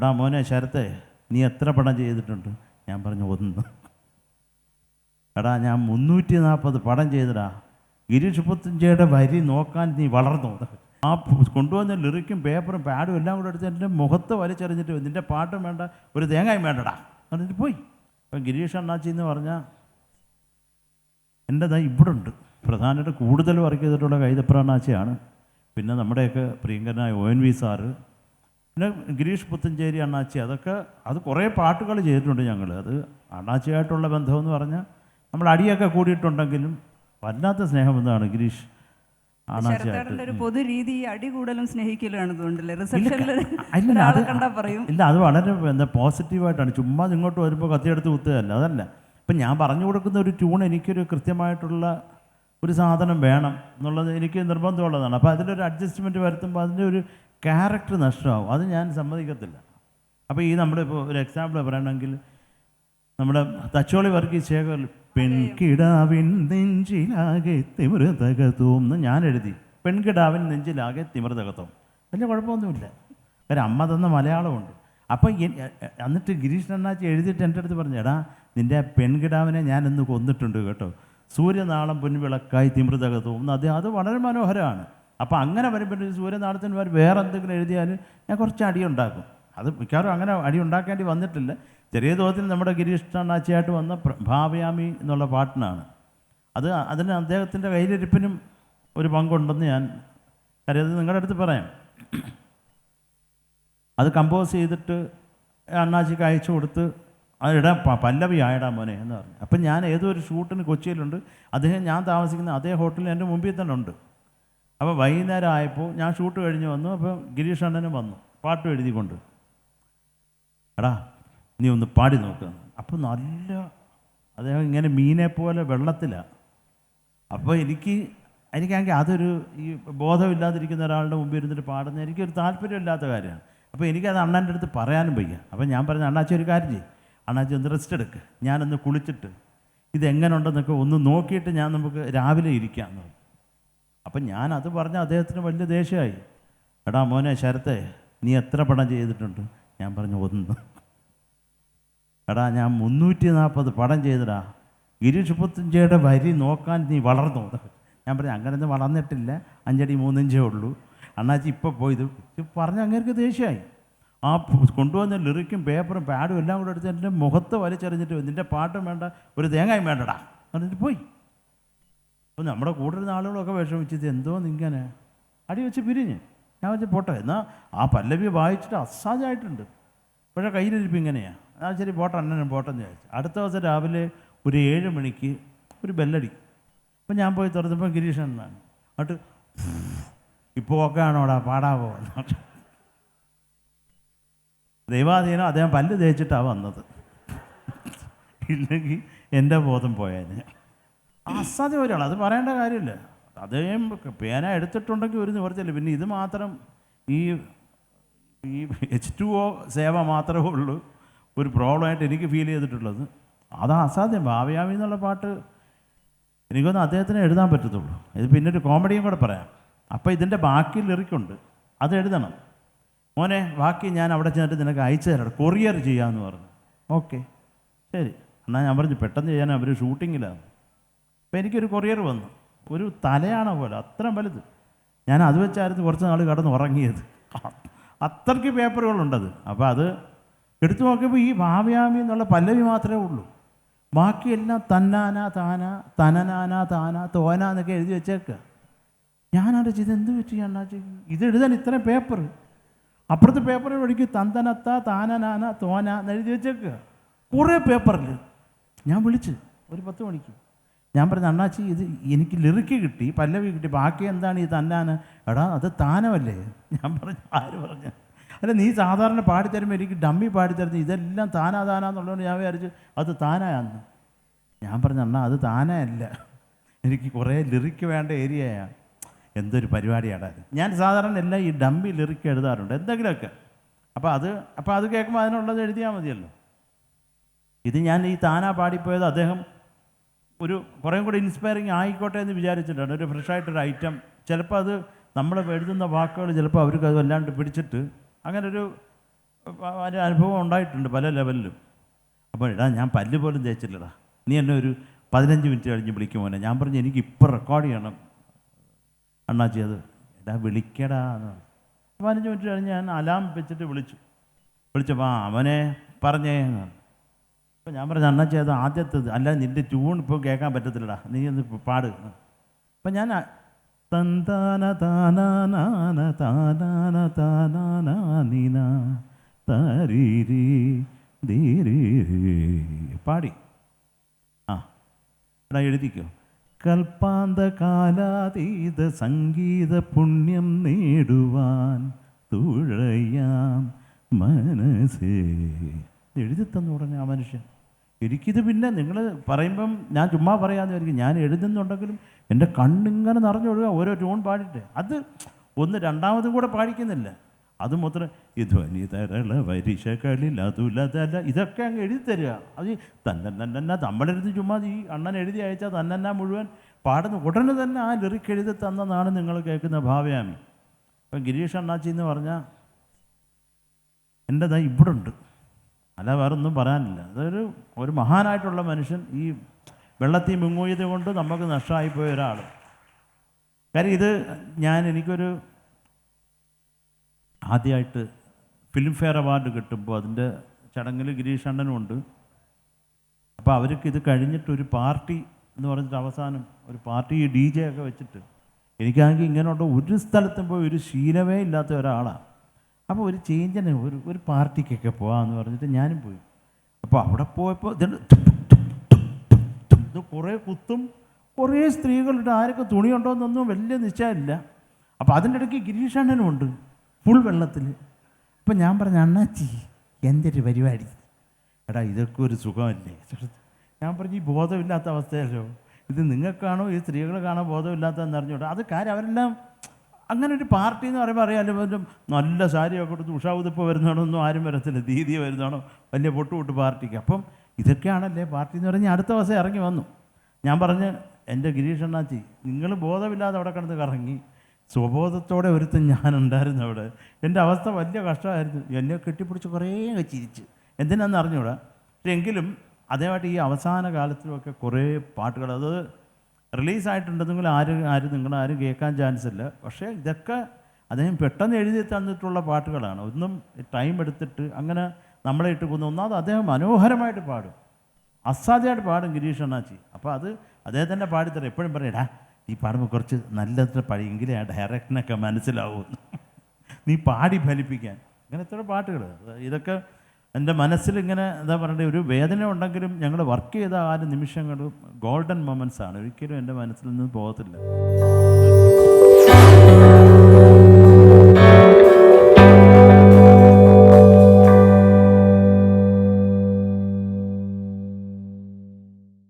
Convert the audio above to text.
എടാ മോനെ ശരത്തെ നീ എത്ര പടം ചെയ്തിട്ടുണ്ട്? ഞാൻ പറഞ്ഞു ഒന്ന്. എടാ ഞാൻ മുന്നൂറ്റി നാൽപ്പത് പടം ചെയ്തടാ. ഗിരീഷ് പുത്തഞ്ചയുടെ വരി നോക്കാൻ നീ വളർന്നു? ആ കൊണ്ടുവന്ന ലിറിക്കും പേപ്പറും പാഡും എല്ലാം കൂടെ എടുത്ത് എന്റെ മുഖത്ത് വലിച്ചെറിഞ്ഞിട്ട് നിന്റെ പാട്ടും വേണ്ട ഒരു തേങ്ങയും വേണ്ടടാ. എന്നിട്ട് പോയി. അപ്പം ഗിരീഷ് അണ്ണാച്ചി എന്ന് പറഞ്ഞാൽ എന്റെ ദാ ഇവിടെ ഉണ്ട്. പ്രധാനമായിട്ട് കൂടുതൽ വർക്ക് ചെയ്തിട്ടുള്ള കൈതപ്ര അണ്ണാച്ചിയാണ്. പിന്നെ നമ്മുടെയൊക്കെ പ്രിയങ്കരനായ ഒ എൻ വി സാറ് പിന്നെ ഗിരീഷ് പുത്തഞ്ചേരി അണ്ണാച്ചി അതൊക്കെ അത് കുറേ പാട്ടുകൾ ചെയ്തിട്ടുണ്ട് ഞങ്ങൾ അത് അണ്ണാച്ചിയായിട്ടുള്ള ബന്ധമെന്ന് പറഞ്ഞാൽ നമ്മൾ അടിയൊക്കെ കൂടിയിട്ടുണ്ടെങ്കിലും വല്ലാത്ത സ്നേഹം എന്താണ് ഗിരീഷ് ഒരു പൊതു രീതി അടി കൂടുതലും സ്നേഹിക്കലാണ് ഇല്ല അത് വളരെ എന്താ പോസിറ്റീവായിട്ടാണ്. ചുമ്മാ ഇങ്ങോട്ട് വരുമ്പോൾ കത്തിയെടുത്ത് കുത്തുകയല്ല അതല്ല. ഇപ്പം ഞാൻ പറഞ്ഞു കൊടുക്കുന്ന ഒരു ട്യൂൺ എനിക്കൊരു കൃത്യമായിട്ടുള്ള ഒരു സാധനം വേണം എന്നുള്ളത് എനിക്ക് നിർബന്ധമുള്ളതാണ്. അപ്പോൾ അതിലൊരു അഡ്ജസ്റ്റ്മെന്റ് വരുത്തുമ്പോൾ അതിന്റെ ഒരു ക്യാരക്ടർ നഷ്ടമാവും. അത് ഞാൻ സമ്മതിക്കത്തില്ല. അപ്പോൾ ഈ നമ്മുടെ ഇപ്പോൾ ഒരു എക്സാമ്പിൾ പറയണമെങ്കിൽ നമ്മുടെ തച്ചോളി വർഗീസ് ശേഖർ പെൺകിടാവിൻ നെഞ്ചിലാകെ തിമിർതകത്തും എന്ന് ഞാൻ എഴുതി. പെൺകിടാവിൻ നെഞ്ചിലാകെ തിമിർതകത്തും വലിയ കുഴപ്പമൊന്നുമില്ല. കാര്യം അമ്മ തന്ന മലയാളമുണ്ട്. അപ്പം എന്നിട്ട് ഗിരീഷ് അണ്ണാച്ചി എഴുതിയിട്ട് എന്റെ അടുത്ത് പറഞ്ഞു എടാ നിന്റെ ആ പെൺകിടാവിനെ ഇന്ന് കൊന്നിട്ടുണ്ട് കേട്ടോ. സൂര്യനാളം പൊൻവിളക്കായി തിമൃതകത്തും അത് അത് വളരെ മനോഹരമാണ്. അപ്പോൾ അങ്ങനെ വരുമ്പോൾ സൂര്യനാളത്തിന് വരെ വേറെ എന്തെങ്കിലും എഴുതിയാൽ ഞാൻ കുറച്ച് അടിയുണ്ടാക്കും അത് മിക്കവാറും അങ്ങനെ അടി ഉണ്ടാക്കേണ്ടി വന്നിട്ടില്ല. ചെറിയ തോതിൽ നമ്മുടെ ഗിരീഷ് അണ്ണാച്ചിയായിട്ട് വന്ന ഭാവയാമി എന്നുള്ള പാട്ടിനാണ്. അത് അതിന് അദ്ദേഹത്തിന്റെ കയ്യിലിരിപ്പിനും ഒരു പങ്കുണ്ടെന്ന് ഞാൻ കരുതി നിങ്ങളുടെ അടുത്ത് പറയാം. അത് കമ്പോസ് ചെയ്തിട്ട് അണ്ണാച്ചിക്ക് അയച്ചു കൊടുത്ത് അതിടാ പല്ലവി ആയടാ മോനെ എന്ന് പറഞ്ഞു. അപ്പം ഞാൻ ഏതോ ഒരു ഷൂട്ടിന് കൊച്ചിയിലുണ്ട്. അദ്ദേഹം ഞാൻ താമസിക്കുന്ന അതേ ഹോട്ടലിൽ എന്റെ മുമ്പിൽ തന്നെ ഉണ്ട്. അപ്പോൾ വൈകുന്നേരം ആയപ്പോൾ ഞാൻ ഷൂട്ട് കഴിഞ്ഞ് വന്നു. അപ്പോൾ ഗിരീഷ് അണ്ണനും വന്നു. പാട്ട് എഴുതിക്കൊണ്ട്. എടാ നീ ഒന്ന് പാടി നോക്ക്. അപ്പോൾ നല്ല അദ്ദേഹം ഇങ്ങനെ മീനെ പോലെ വെള്ളത്തിലാണ് അപ്പോൾ എനിക്ക് എനിക്കാണെങ്കിൽ അതൊരു ഈ ബോധമില്ലാതിരിക്കുന്ന ഒരാളുടെ മുമ്പിൽ ഇരുന്നിട്ട് പാടുന്ന എനിക്കൊരു താല്പര്യമില്ലാത്ത കാര്യമാണ്. അപ്പോൾ എനിക്കത് അണ്ണന്റെ അടുത്ത് പറയാനും വയ്യ. അപ്പോൾ ഞാൻ പറഞ്ഞു അണ്ണാച്ചി ഒരു കാര്യം ചെയ്യും. അണ്ണാച്ചി ഒന്ന് റെസ്റ്റ് എടുക്ക്. ഞാനൊന്ന് കുളിച്ചിട്ട് ഇതെങ്ങനെ ഉണ്ടെന്നൊക്കെ ഒന്ന് നോക്കിയിട്ട് ഞാൻ നമുക്ക് രാവിലെ ഇരിക്കാം എന്ന്. അപ്പം ഞാൻ അത് പറഞ്ഞ അദ്ദേഹത്തിന് വലിയ ദേഷ്യമായി. എടാ മോനെ ശരത്തെ നീ എത്ര പടം ചെയ്തിട്ടുണ്ട്? ഞാൻ പറഞ്ഞു ഒന്ന്. എടാ ഞാൻ മുന്നൂറ്റി നാൽപ്പത് പടം ചെയ്തടാ. ഗിരീഷ് പുത്തഞ്ചയുടെ വരി നോക്കാൻ നീ വളർന്നു? ഞാൻ പറഞ്ഞു അങ്ങനെ വളർന്നിട്ടില്ല. അഞ്ചടി മൂന്നിഞ്ചേ ഉള്ളൂ. അണ്ണാച്ചി ഇപ്പോൾ പോയത് പറഞ്ഞ് അങ്ങേർക്ക് ദേഷ്യമായി. ആ കൊണ്ടുവന്ന ലിറിക്കും പേപ്പറും പാഡും എല്ലാം കൂടെ എടുത്ത് എന്റെ മുഖത്ത് വലിച്ചെറിഞ്ഞിട്ട് നിന്റെ പാട്ടും വേണ്ട ഒരു തേങ്ങയും വേണ്ടടാ. എന്നിട്ട് പോയി. അപ്പോൾ നമ്മുടെ കൂടുതൽ ആളുകളൊക്കെ വിഷമിച്ചത് എന്തോ നിങ്ങനെ അടി വെച്ച് പിരിഞ്ഞ്. ഞാൻ വെച്ച് പോട്ടെ എന്നാൽ ആ പല്ലവി വായിച്ചിട്ട് അസാധ്യമായിട്ടുണ്ട്. പക്ഷേ കയ്യിലിരിപ്പ് ഇങ്ങനെയാണ് എന്നാൽ ശരി പോട്ടെ അണ്ണനും പോട്ടെന്ന് വിചാരിച്ചു. അടുത്ത ദിവസം രാവിലെ ഒരു ഏഴ് മണിക്ക് ഒരു ബെല്ലടി. അപ്പം ഞാൻ പോയി തുറന്നപ്പോൾ ഗിരീഷൻ എന്നാണ് എന്നിട്ട് ഇപ്പോൾ ഒക്കെ ആണോടാ പാടാവോ എന്ന്. ദൈവാധീനം അദ്ദേഹം പല്ല് തേച്ചിട്ടാണ് വന്നത്. ഇല്ലെങ്കിൽ എന്റെ ബോധം പോയേനെ. അസാധ്യം ഒരാൾ അത് പറയേണ്ട കാര്യമില്ല. അദ്ദേഹം പേന എടുത്തിട്ടുണ്ടെങ്കിൽ ഒരു നിവർത്തിയില്ല. പിന്നെ ഇത് മാത്രം ഈ ഈ എച്ച് ടു ഒ സേവ മാത്രമേ ഉള്ളൂ. ഒരു പ്രോബ്ലമായിട്ട് എനിക്ക് ഫീൽ ചെയ്തിട്ടുള്ളത്. അത് അസാധ്യം. ഭാവയാമി എന്നുള്ള പാട്ട് എനിക്കൊന്ന് അദ്ദേഹത്തിന് എഴുതാൻ പറ്റത്തുള്ളൂ. ഇത് പിന്നെ ഒരു കോമഡിയും കൂടെ പറയാം. അപ്പോൾ ഇതിന്റെ ബാക്കി ലിറിക്കുണ്ട് അത് എഴുതണം. മോനെ ബാക്കി ഞാൻ അവിടെ ചെന്നിട്ട് നിനക്ക് അയച്ചു തരാം. കൊറിയർ ചെയ്യാമെന്ന് പറഞ്ഞു. ഓക്കെ. ശരി. എന്നാൽ ഞാൻ പറഞ്ഞു പെട്ടെന്ന് ചെയ്യാൻ അവർ ഷൂട്ടിങ്ങിലാണ് അപ്പോൾ എനിക്കൊരു കൊറിയർ വന്നു. ഒരു തലയാണ പോലെ അത്രയും വലുത്. ഞാൻ അത് വെച്ചായിരുന്നു കുറച്ച് നാൾ കടന്ന് ഉറങ്ങിയത്. അത്രയ്ക്ക് പേപ്പറുകളുണ്ടത്. അപ്പോൾ അത് എടുത്തു നോക്കിയപ്പോൾ ഈ ഭാവ്യാമി എന്നുള്ള പല്ലവി മാത്രമേ ഉള്ളൂ. ബാക്കിയെല്ലാം തന്നാന താന തനനാന താന തോന എന്നൊക്കെ എഴുതി വെച്ചേക്കുക. ഞാനാണ് ചെയ്ത് എന്ത് പറ്റി അണ്ണാച്ചി ഇത് എഴുതാൻ ഇത്രയും പേപ്പർ അപ്പുറത്തെ പേപ്പറിൽ ഒഴുക്കി തന്തനത്ത താനനാന തോന എന്ന് എഴുതി വെച്ചേക്കുക. കുറേ പേപ്പറിൽ ഞാൻ വിളിച്ച് ഒരു പത്ത് മണിക്ക്. ഞാൻ പറഞ്ഞു അണ്ണാച്ചി ഇത് എനിക്ക് ലിറിക്ക് കിട്ടി പല്ലവി കിട്ടി ബാക്കി എന്താണ് ഈ തന്നാന് എടാ അത് താനമല്ലേ? ഞാൻ പറഞ്ഞു ആര് പറഞ്ഞു? അല്ല നീ സാധാരണ പാടിത്തരുമ്പോൾ എനിക്ക് ഡമ്മി പാടിത്തരുന്നു ഇതെല്ലാം താനാ താനാന്നുള്ളതുകൊണ്ട് ഞാൻ വിചാരിച്ചു അത് താനായാന്ന്. ഞാൻ പറഞ്ഞു അണ്ണാ അത് താനയല്ല. എനിക്ക് കുറേ ലിറിക്ക് വേണ്ട ഏരിയയാണ് എന്തൊരു പരിപാടിയാണ് ഞാൻ സാധാരണ എല്ലാം ഈ ഡമ്മി ലിറിക്ക് എഴുതാറുണ്ട് എന്തെങ്കിലുമൊക്കെ. അപ്പോൾ അത് അപ്പോൾ അത് കേൾക്കുമ്പോൾ അതിനുള്ളത് എഴുതിയാൽ മതിയല്ലോ. ഇത് ഞാൻ ഈ താനാ പാടിപ്പോയത് അദ്ദേഹം ഒരു കുറേ കൂടി ഇൻസ്പയറിങ് ആയിക്കോട്ടെ എന്ന് വിചാരിച്ചിട്ടാണ്. ഒരു ഫ്രഷായിട്ടൊരു ഐറ്റം ചിലപ്പോൾ അത് നമ്മൾ എഴുതുന്ന വാക്കുകൾ ചിലപ്പോൾ അവർക്ക് അത് വല്ലാണ്ട് പിടിച്ചിട്ട് അങ്ങനെ ഒരു അനുഭവം ഉണ്ടായിട്ടുണ്ട് പല ലെവലിലും അപ്പോൾ എടാ ഞാൻ പല്ല് പോലും തേച്ചില്ലടാ. നീ എന്നെ ഒരു പതിനഞ്ച് മിനിറ്റ് കഴിഞ്ഞ് വിളിക്കും മോനെ. ഞാൻ പറഞ്ഞു എനിക്ക് ഇപ്പോൾ റെക്കോർഡ് ചെയ്യണം. അണ്ണാച്ചി അത് എടാ വിളിക്കടാ എന്ന്. പതിനഞ്ച് മിനിറ്റ് കഴിഞ്ഞ് ഞാൻ അലാം വെച്ചിട്ട് വിളിച്ചു. വിളിച്ചപ്പോൾ ആ അവനെ പറഞ്ഞേ എന്ന് അപ്പോൾ ഞാൻ പറഞ്ഞു അണ്ണാ ചെയ്ത ആദ്യത്തേത് അല്ല നിന്റെ ട്യൂൺ ഇപ്പോൾ കേൾക്കാൻ പറ്റത്തില്ലടാ. നീ ഒന്ന് പാട്. അപ്പം ഞാൻ തന്താന താനാന താനാന താനാന നീന തരീരി പാടി. ആ എടാ എഴുതിക്കോ. കൽപ്പാന്ത കാലാതീത സംഗീത പുണ്യം നേടുവാൻ തുഴയാം മനസ്സേ. എഴുതി തന്നു പറഞ്ഞ ആ മനുഷ്യൻ. എനിക്കിത് പിന്നെ നിങ്ങൾ പറയുമ്പം ഞാൻ ചുമ്മാ പറയാമെന്ന് വിചാരിക്കും ഞാൻ എഴുതുന്നുണ്ടെങ്കിലും എന്റെ കണ്ണിങ്ങനെ നിറഞ്ഞൊഴുക ഓരോ ട്യൂൺ പാടിയിട്ട്. അത് ഒന്ന് രണ്ടാമതും കൂടെ പാടിക്കുന്നില്ല. അത് മൊത്തം ഈ ധ്വനി തരള വരിശകളിൽ അതുലതല ഇതൊക്കെ അങ്ങ് എഴുതി തരിക. അത് തന്നെ തന്നെ നമ്മളെഴുതി ചുമ്മാ ഈ അണ്ണൻ എഴുതി അയച്ചാൽ തന്നെ മുഴുവൻ പാടുന്ന ഉടനെ തന്നെ ആ ലിറിക്ക് എഴുതി തന്നതാണ് നിങ്ങൾ കേൾക്കുന്ന ഭാവയാമി. ഇപ്പം ഗിരീഷ് അണ്ണാച്ചി എന്ന് പറഞ്ഞാൽ എന്റെ ദാ ഇവിടെ ഉണ്ട് അല്ല വേറെ ഒന്നും പറയാനില്ല. അതൊരു ഒരു മഹാനായിട്ടുള്ള മനുഷ്യൻ ഈ വെള്ളത്തിൽ മുങ്ങൂയത് കൊണ്ട് നമുക്ക് നഷ്ടമായിപ്പോയ ഒരാൾ. കാര്യം ഇത് ഞാൻ എനിക്കൊരു ആദ്യമായിട്ട് ഫിലിം ഫെയർ അവാർഡ് കിട്ടുമ്പോൾ അതിന്റെ ചടങ്ങിൽ ഗിരീഷ് അണ്ണനും ഉണ്ട്. അപ്പോൾ അവർക്ക് ഇത് കഴിഞ്ഞിട്ട് ഒരു പാർട്ടി എന്ന് പറഞ്ഞിട്ട് അവസാനം ഒരു പാർട്ടി ഡി ജെ ഒക്കെ വെച്ചിട്ട് എനിക്കാണെങ്കിൽ ഇങ്ങനെയുള്ള ഒരു സ്ഥലത്തും പോയി ഒരു ശീലമേ ഇല്ലാത്ത ഒരാളാണ്. അപ്പോൾ ഒരു ചേഞ്ചിന് ഒരു ഒരു പാർട്ടിക്കൊക്കെ പോകാമെന്ന് പറഞ്ഞിട്ട് ഞാനും പോയി. അപ്പോൾ അവിടെ പോയപ്പോൾ ഇതുണ്ട് ഇത് കുറേ കുത്തും കുറേ സ്ത്രീകളുണ്ട്. ആരൊക്കെ തുണിയുണ്ടോ എന്നൊന്നും വലിയ നിശ്ചയമില്ല. അപ്പോൾ അതിന്റെ ഇടയ്ക്ക് ഗിരീഷണ്ണനും ഉണ്ട് ഫുൾ വെള്ളത്തിൽ അപ്പം ഞാൻ പറഞ്ഞ അണ്ണാച്ചി എന്തൊരു പരിപാടി? എടാ ഇതൊക്കെ ഒരു സുഖമല്ലേ? ഞാൻ പറഞ്ഞു ഈ ബോധമില്ലാത്ത അവസ്ഥയല്ലോ. ഇത് നിങ്ങൾക്കാണോ ഈ സ്ത്രീകൾ കാണാൻ ബോധമില്ലാത്തതെന്ന് അറിഞ്ഞോട്ടെ അത് കാര്യം അവരെല്ലാം അങ്ങനെ ഒരു പാർട്ടി എന്ന് പറയുമ്പോൾ അറിയാമല്ലോ ഒരു നല്ല സാരിയൊക്കെ കൊടുത്ത് ഉഷാവുതിപ്പ് വരുന്നതാണോ ഒന്നും ആരും വരത്തില്ല. ദീദി വരുന്നതാണോ? വലിയ പൊട്ടുപൊട്ട് പാർട്ടിക്ക്. അപ്പം ഇതൊക്കെയാണല്ലേ പാർട്ടി എന്ന് പറഞ്ഞ് അടുത്ത ദിവസം ഇറങ്ങി വന്നു. ഞാൻ പറഞ്ഞ് എന്റെ ഗിരീഷ് അണ്ണാച്ചി നിങ്ങൾ ബോധമില്ലാതെ അവിടെ കിടന്ന് കറങ്ങി. സ്വബോധത്തോടെ ഒരുത്തൻ ഞാനുണ്ടായിരുന്നു അവിടെ. എന്റെ അവസ്ഥ വലിയ കഷ്ടമായിരുന്നു. എന്നെ കെട്ടിപ്പിടിച്ച് കുറേ ചിരിച്ച്. എന്തിനാണെന്ന് അറിഞ്ഞൂടാ? എങ്കിലും അതേമായിട്ട് ഈ അവസാന കാലത്തിലുമൊക്കെ കുറേ പാട്ടുകൾ അത് റിലീസായിട്ടുണ്ടെങ്കിൽ ആര് ആര് നിങ്ങൾ ആരും കേൾക്കാൻ ചാൻസ് ഇല്ല. പക്ഷേ ഇതൊക്കെ അദ്ദേഹം പെട്ടെന്ന് എഴുതി തന്നിട്ടുള്ള പാട്ടുകളാണ്. ഒന്നും ടൈം എടുത്തിട്ട് അങ്ങനെ നമ്മളെ ഇട്ട് കൊന്നു ഒന്നാമത് അദ്ദേഹം മനോഹരമായിട്ട് പാടും. അസാധ്യമായിട്ട് പാടും ഗിരീഷ് അണ്ണാച്ചി. അപ്പോൾ അത് അദ്ദേഹത്തിന്റെ പാടിത്തരാം എപ്പോഴും പറയടാ നീ പാടുമ്പോൾ കുറച്ച് നല്ലത്ര പഴയെങ്കിലേ ആ ഡയറക്ടറിനൊക്കെ മനസ്സിലാവും. നീ പാടി ഫലിപ്പിക്കാൻ. അങ്ങനെ എത്ര പാട്ടുകൾ ഇതൊക്കെ എന്റെ മനസ്സിൽ ഇങ്ങനെ എന്താ പറയണ്ടേ ഒരു വേദന ഉണ്ടെങ്കിലും ഞങ്ങൾ വർക്ക് ചെയ്ത ആ ഒരു നിമിഷങ്ങൾ ഗോൾഡൻ മൊമെന്റ്സ് ആണ്. ഒരിക്കലും എന്റെ മനസ്സിൽ നിന്ന് പോകത്തില്ല.